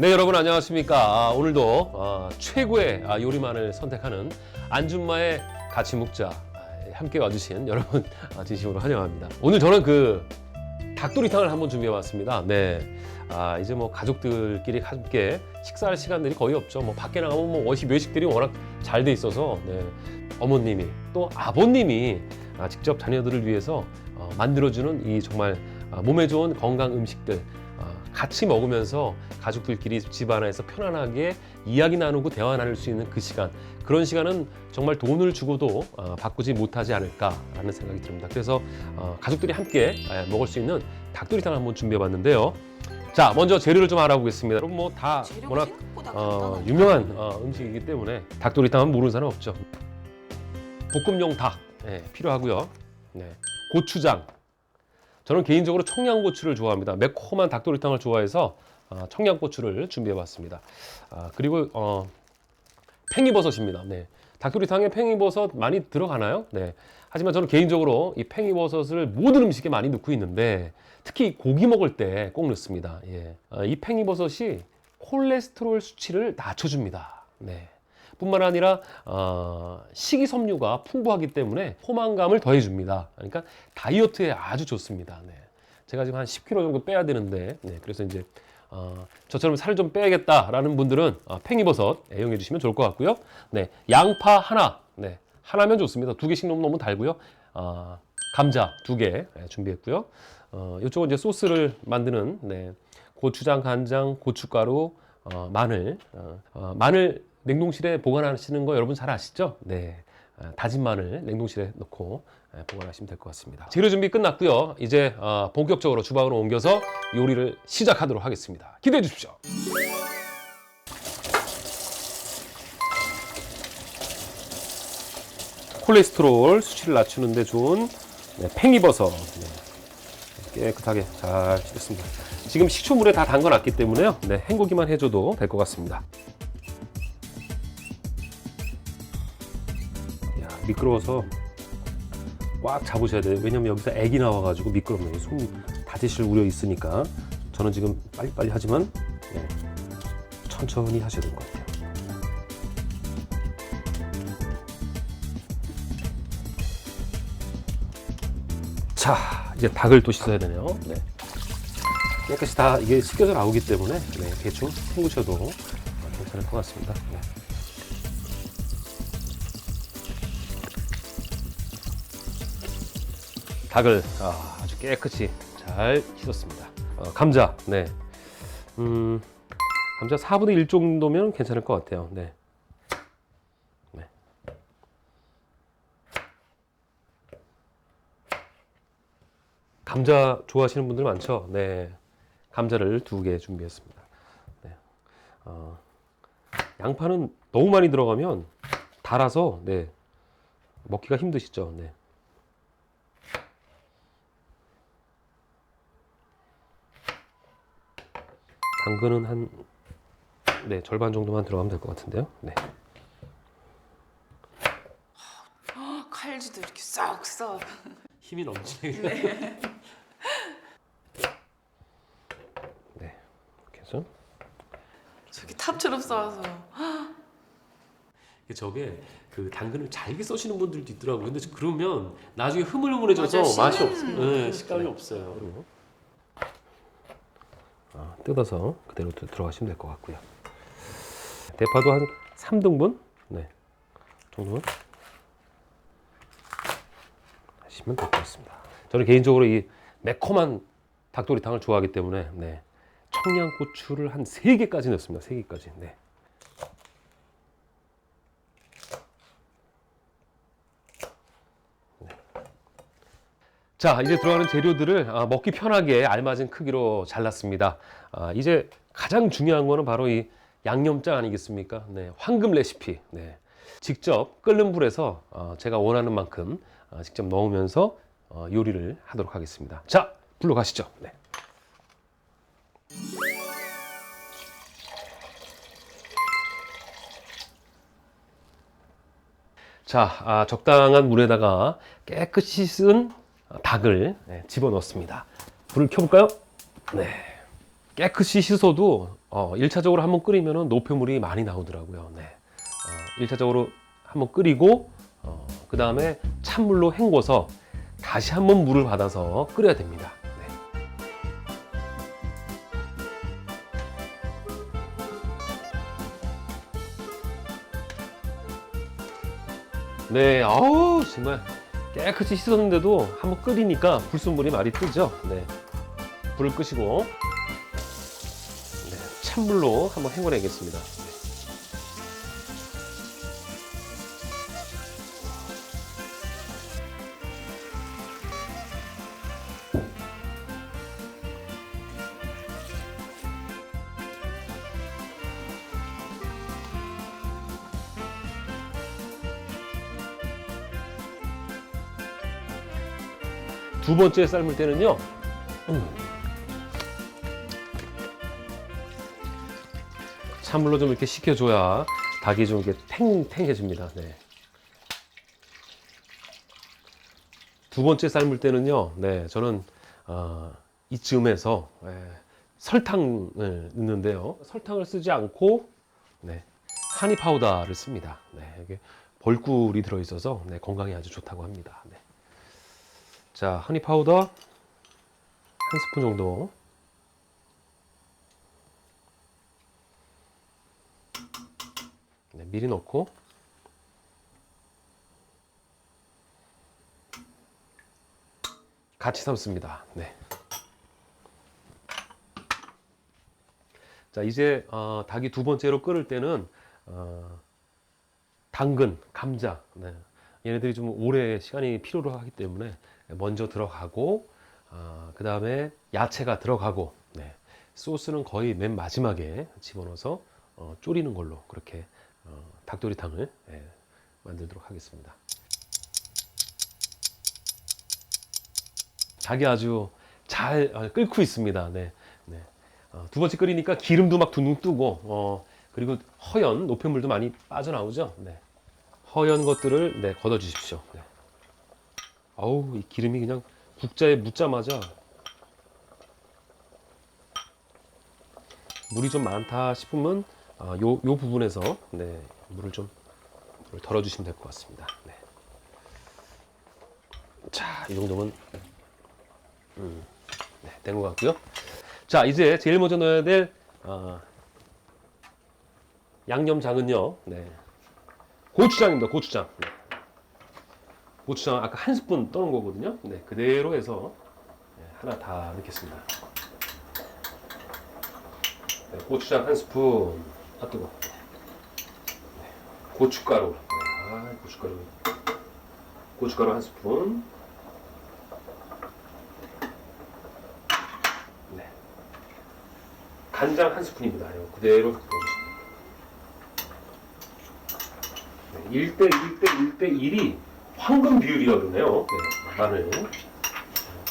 네 여러분 안녕하십니까? 아, 오늘도 아, 최고의 아, 요리만을 선택하는 안준마의 같이 묵자. 아, 함께 와주신 여러분 아, 진심으로 환영합니다. 오늘 저는 그 닭도리탕을 한번 준비해 봤습니다. 네. 아, 이제 뭐 가족들끼리 함께 식사할 시간들이 거의 없죠. 뭐 밖에 나가면 뭐 워시 외식들이 워낙 잘 돼 있어서 네. 어머님이 또 아버님이 아, 직접 자녀들을 위해서 어, 만들어주는 이 정말 아, 몸에 좋은 건강 음식들 아, 같이 먹으면서 가족들끼리 집안에서 편안하게 이야기 나누고 대화 나눌 수 있는 그 시간 그런 시간은 정말 돈을 주고도 어, 바꾸지 못하지 않을까라는 생각이 듭니다. 그래서 어, 가족들이 함께 예, 먹을 수 있는 닭도리탕을 한번 준비해봤는데요. 자, 먼저 재료를 좀 알아보겠습니다. 여러분 뭐다 재료가 워낙 어. 유명한 어, 음식이기 때문에 닭도리탕은 모르는 사람 없죠. 볶음용 닭 예, 필요하고요. 네. 고추장. 저는 개인적으로 청양고추를 좋아합니다. 매콤한 닭도리탕을 좋아해서 어, 청양고추를 준비해봤습니다. 아, 그리고 어, 팽이버섯입니다. 네. 닭도리탕에 팽이버섯 많이 들어가나요? 네. 하지만 저는 개인적으로 이 팽이버섯을 모든 음식에 많이 넣고 있는데 특히 고기 먹을 때 꼭 넣습니다. 예. 아, 이 팽이버섯이 콜레스테롤 수치를 낮춰줍니다. 네. 뿐만 아니라 어, 식이섬유가 풍부하기 때문에 포만감을 더해줍니다. 그러니까 다이어트에 아주 좋습니다. 네. 제가 지금 한 10kg 정도 빼야 되는데, 네. 그래서 이제 어, 저처럼 살좀 빼야겠다라는 분들은 어, 팽이버섯 애용해 주시면 좋을 것 같고요. 네, 양파 하나, 네, 하나면 좋습니다. 두 개씩 넣으면 너무 달고요. 어, 감자 두 개 준비했고요. 어, 이쪽은 이제 소스를 만드는 네, 고추장, 간장, 고춧가루, 어, 마늘, 어, 어, 마늘 냉동실에 보관하시는 거 여러분 잘 아시죠? 네. 어, 다진 마늘 냉동실에 넣고 예, 보관하시면 될 것 같습니다. 재료 준비 끝났고요. 이제 어, 본격적으로 주방으로 옮겨서 요리를 시작하도록 하겠습니다. 기대해 주십시오. 콜레스테롤 수치를 낮추는데 좋은 네, 팽이버섯 네, 깨끗하게 잘 씻었습니다. 지금 식초물에 다 담가놨기 때문에요. 네, 헹구기만 해줘도 될 것 같습니다. 미끄러워서 꽉 잡으셔야 돼요. 왜냐면 여기서 액이 나와가지고 미끄럽네요. 손 다치실 우려 있으니까 저는 지금 빨리빨리 하지만 네, 천천히 하셔야 될 것 같아요. 자, 이제 닭을 또 씻어야 되네요. 네. 깨끗이 다 이게 씻겨져 나오기 때문에 네, 대충 헹구셔도 괜찮을 것 같습니다. 네. 닭을 아, 주 깨끗이 잘 씻었습니다. 어, 감자, 네. 음, 감자 4분의 1 정도면 괜찮을 것 같아요. 네. 네. 감자 좋아하시는 분들 많죠? 네. 감자를 두 개 준비했습니다. 네. 어, 양파는 너무 많이 들어가면 달아서 네. 먹기가 힘드시죠? 네. 당근은 한 네, 절반 정도만 들어가면 될 것 같은데요. 네. 칼질도 이렇게 싹싹. 힘이 넘치네. 네. 이렇게 해서 저기 탑처럼 쌓아서. 저게 그 당근을 잘게 써시는 분들도 있더라고요. 근데 그러면 나중에 흐물흐물해져서 맞아요. 맛이 씹는 없어요. 그 네, 식감이 없어요. 그리고 아, 뜯어서 그대로 들- 들어가시면 될 것 같고요. 대파도 한 3등분 네. 정도는 하시면 될 것 같습니다. 저는 개인적으로 이 매콤한 닭도리탕을 좋아하기 때문에 네. 청양고추를 한 3개까지 넣습니다. 3개까지. 네. 자, 이제 들어가는 재료들을 아, 먹기 편하게 알맞은 크기로 잘랐습니다. 아, 이제 가장 중요한 거는 바로 이 양념장 아니겠습니까? 네, 황금 레시피. 네. 직접 끓는 불에서 어, 제가 원하는 만큼 어, 직접 넣으면서 어, 요리를 하도록 하겠습니다. 자, 불로 가시죠. 네. 자, 아, 적당한 물에다가 깨끗이 씻은 닭을 네, 집어 넣습니다. 불을 켜볼까요? 네. 깨끗이 씻어도 어, 1차적으로 한번 끓이면 노폐물이 많이 나오더라고요. 네. 어, 1차적으로 한번 끓이고 어, 그 다음에 찬물로 헹궈서 다시 한번 물을 받아서 끓여야 됩니다. 네. 네, 아우 정말 깨끗이 씻었는데도 한번 끓이니까 불순물이 많이 뜨죠. 네, 불을 끄시고 네, 찬물로 한번 헹궈내겠습니다. 두 번째 삶을 때는요. 음. 찬물로 좀 이렇게 식혀줘야 닭이 좀 이렇게 탱탱해집니다. 네. 두 번째 삶을 때는요. 네, 저는 어, 이쯤에서 예, 설탕을 넣는데요. 설탕을 쓰지 않고 네, 하니 파우더를 씁니다. 네, 이게 벌꿀이 들어있어서 네, 건강에 아주 좋다고 합니다. 네. 자, 허니 파우더 한 스푼 정도. 네, 미리 넣고 같이 삶습니다. 네. 자, 이제 어, 닭이 두 번째로 끓을 때는 어, 당근, 감자, 네. 얘네들이 좀 오래 시간이 필요로 하기 때문에 먼저 들어가고 어, 그 다음에 야채가 들어가고 네. 소스는 거의 맨 마지막에 집어넣어서 어, 졸이는 걸로 그렇게 어, 닭도리탕을 예, 만들도록 하겠습니다. 닭이 아주 잘 어, 끓고 있습니다. 네. 네. 어, 두 번째 끓이니까 기름도 막 둥둥 뜨고 어, 그리고 허연 노폐물도 많이 빠져나오죠. 네. 허연 것들을 네, 걷어 주십시오. 네. 아우 이 기름이 그냥 국자에 묻자마자 물이 좀 많다 싶으면 아, 요, 요 부분에서 네, 물을 좀 물을 덜어주시면 될 것 같습니다. 네. 자, 이 정도면 음, 네, 된것 같고요. 자, 이제 제일 먼저 넣어야 될 아, 양념장은요. 네. 고추장입니다. 고추장. 네. 고추장 아까 한 스푼 떠는 거거든요. 네, 그대로 해서 네, 하나 다 넣겠습니다. 네, 고추장 한 스푼. 아 뜨거. 네, 고춧가루. 네, 아, 고춧가루. 고춧가루 한 스푼. 네. 간장 한 스푼입니다. 그대로 넣어주시면 됩니다. 네, 1대 1대 1대 1이 황금 비율이라 그러네요. 네, 마늘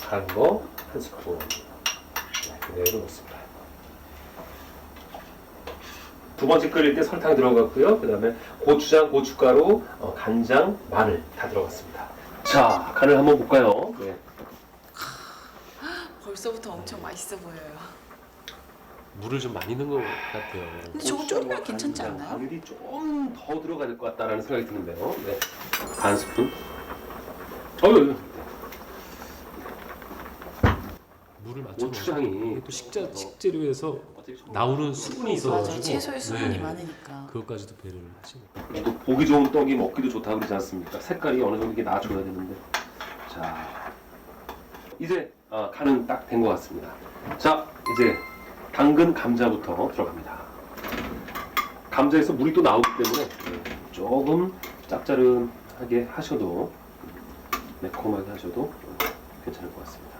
간 거 한 스푼 네, 그대로 넣습니다. 두 번째 끓일 때 설탕 들어갔고요. 그 다음에 고추장, 고춧가루, 어, 간장, 마늘 다 들어갔습니다. 자, 간을 한번 볼까요? 네. 벌써부터 엄청 맛있어 보여요. 물을 좀 많이 넣은 것 같아요. 근데 저거 졸이면 괜찮지 않나요? 마늘이 좀더 들어가야 될 것 같다라는 생각이 드는데요. 네. 반 스푼. 어유. 물을 맞춰 고추장이 또 식자 식재료에서 나오는 수분이 맞아, 채소에 수분이 네. 많으니까. 그것까지도 배려를 하시고 또 보기 좋은 떡이 먹기도 좋다 그러지 않습니까? 색깔이 어느 정도 이게 나줘야 되는데. 자, 이제 아, 간은 딱 된 것 같습니다. 자, 이제 당근 감자부터 들어갑니다. 감자에서 물이 또 나오기 때문에 네, 조금 짭짜름하게 하셔도 매콤하게 하셔도 괜찮을 것 같습니다.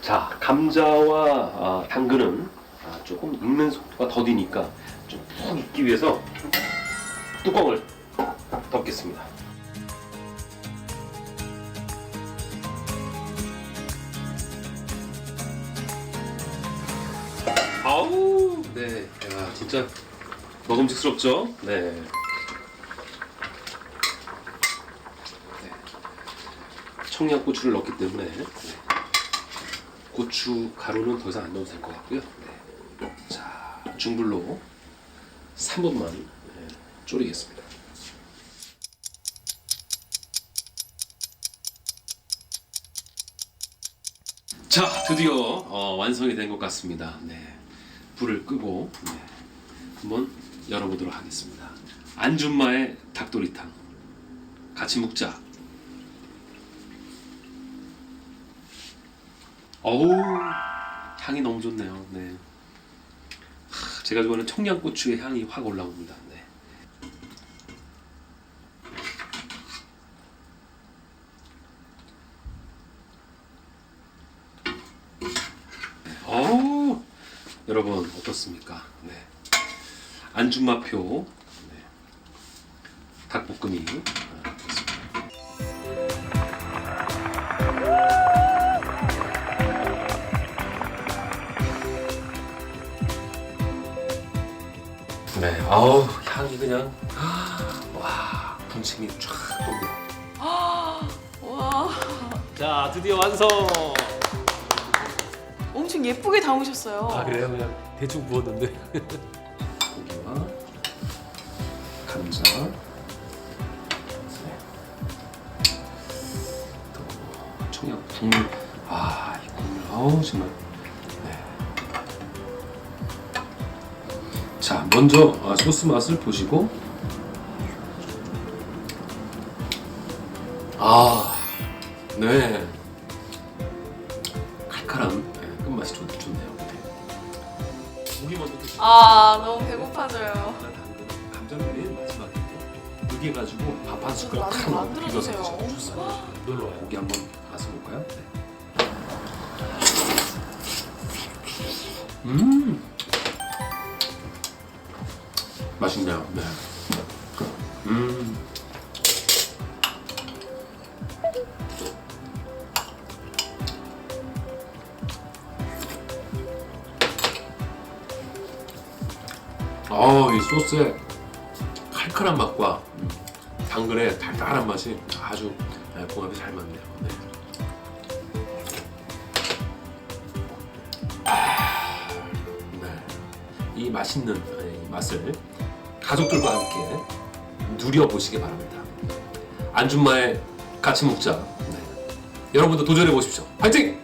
자, 감자와 아, 당근은 아, 조금 익는 속도가 더디니까 좀 푹 익기 위해서 뚜껑을 덮겠습니다. 아우, 네, 야, 진짜 먹음직스럽죠? 네. 네. 청양고추를 넣기 때문에 네. 고추 가루는 더 이상 안 넣어도 될 것 같고요. 네. 자, 중불로 3분만 네, 졸이겠습니다. 자, 드디어 어, 완성이 된 것 같습니다. 네. 불을 끄고 네. 한번 열어보도록 하겠습니다. 안준마의 닭도리탕 같이 먹자. 어우 향이 너무 좋네요. 네. 하, 제가 좋아하는 청양고추의 향이 확 올라옵니다. 네. 어우 여러분 어떻습니까? 네. 안준마표 네. 닭볶음이 아. 네, 아우 향이 그냥 와 분침이 쫙 돕니다. 와, 자 드디어 완성. 엄청 예쁘게 담으셨어요. 아 그래요? 그냥 대충 부었는데. 고기와 감자. 또 청양 국물. 아이 국물. 아우 정말. 네. 자 먼저 아, 소스 맛을 보시고. 아네 아, 너무 배고파져요. 맨 마지막인데 그게 가지고 밥 한 숟가락 나중에 만들어 비벼서 주세요. 좋습니다. 놀러 와요. 고기 한번 가서 볼까요? 네. 음 맛있네요. 네. 음. 소스의 칼칼한 맛과 음, 당근의 달달한 맛이 아주 네, 궁합이 잘 맞네요. 네. 아, 네. 이 맛있는 네, 이 맛을 가족들과 함께 누려보시기 바랍니다. 안준마의 같이 먹자. 네. 여러분도 도전해 보십시오. 파이팅!